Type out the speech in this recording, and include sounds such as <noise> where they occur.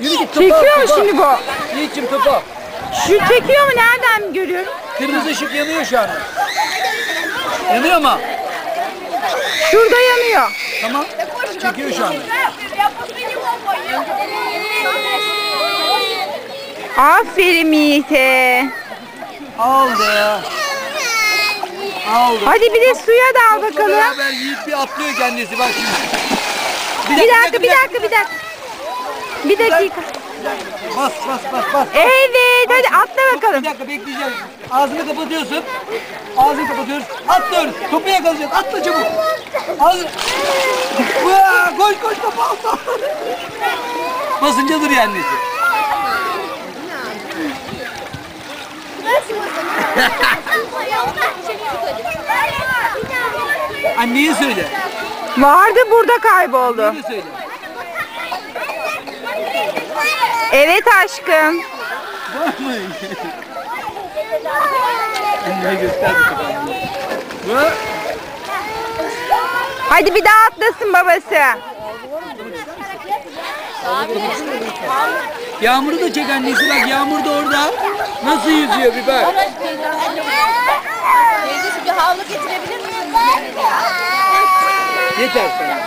Yürü git topa. Çekiyor topa. şimdi bu? Yiğit'cim topa. Şu çekiyor mu? Nereden görüyorum? Kırmızı ışık yanıyor şu anda. Yanıyor mu? Şurada yanıyor. Tamam. Çekiyor şu anda. Aferin Yiğit'e. Aldı. Aldı. Hadi bir de suya dal Topla bakalım. beraber Yiğit bir atlıyor kendisi bak şimdi. Bir dakika, bir dakika, bir dakika. Bir dakika. Bas bas bas bas. Evet, hadi atla bakalım. Bir dakika bekleyeceğiz. Ağzını kapatıyorsun. Ağzını kapatıyoruz. Atlıyoruz. Topu yakalayacağız. Atla çabuk. Ağzını. Koş koş topu atla. Basınca dur annesi. <laughs> Anneye söyle. Vardı burada kayboldu. Anneye söyle. Evet aşkım. Bu. Hadi bir daha atlasın babası. Yağmur'u da çek annesi bak Yağmur da orada. Nasıl yüzüyor bir bak. Teyze şu bir havlu getirebilir misin? Yeter sana.